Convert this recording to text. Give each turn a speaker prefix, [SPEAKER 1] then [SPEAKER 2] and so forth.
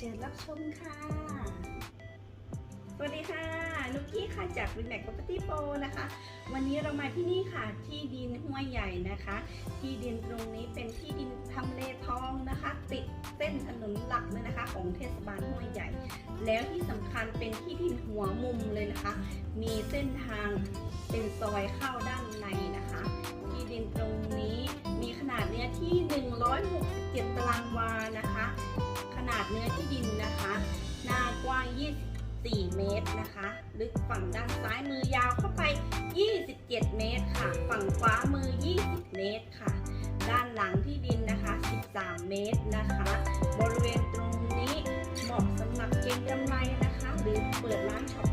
[SPEAKER 1] ชิญรับชมค่ะ สวัสดีค่ะ นุกกี้ค่ะจากวินแม็ก Property Pro นะคะ วันนี้เรามาที่นี่ค่ะ ที่ดินห้วยใหญ่นะคะ ที่ดินตรงนี้เป็นที่ดินทำเลทองนะคะ ติดเส้นถนนหลักเลยนะคะ ของเทศบาลห้วยใหญ่ แล้วที่สำคัญเป็นที่ดินหัวมุมเลยนะคะ มีเส้นทางเป็นซอยเข้าด้านในนะคะ ที่ดินตรงนี้มีขนาดเนื้อที่ 167 ตารางวานะคะ 4 เมตรนะคะ ลึกฝั่งด้านซ้ายมือยาวเข้าไป 27 เมตรค่ะ ฝั่งขวามือ 20 เมตรค่ะ ด้านหลังที่ดินนะคะ 13 เมตรนะคะ บริเวณตรงนี้เหมาะสำหรับเก็งกำไรนะคะ หรือเปิดร้านช็อ